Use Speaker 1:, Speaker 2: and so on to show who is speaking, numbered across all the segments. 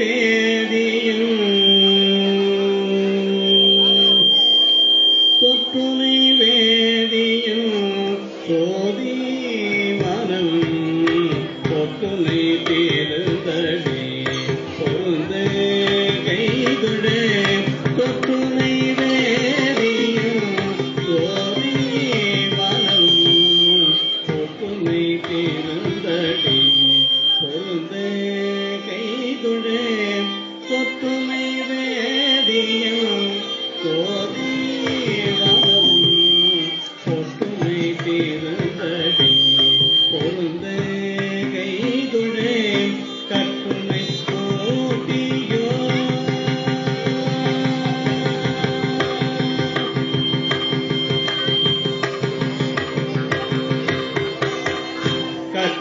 Speaker 1: வேதியில் தொற்றுமை வேதியில் சோதி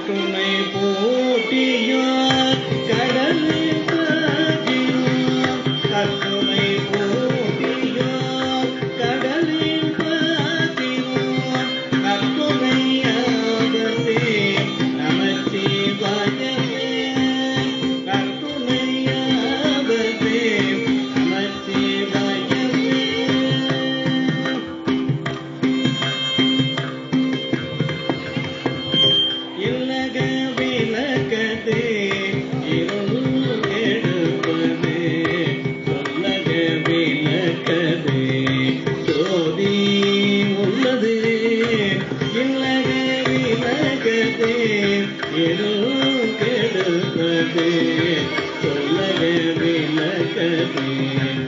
Speaker 1: கட்டுனை போட்டியார் விலகதே இருள் கெடுப்பதே. சொல்லக விலகதே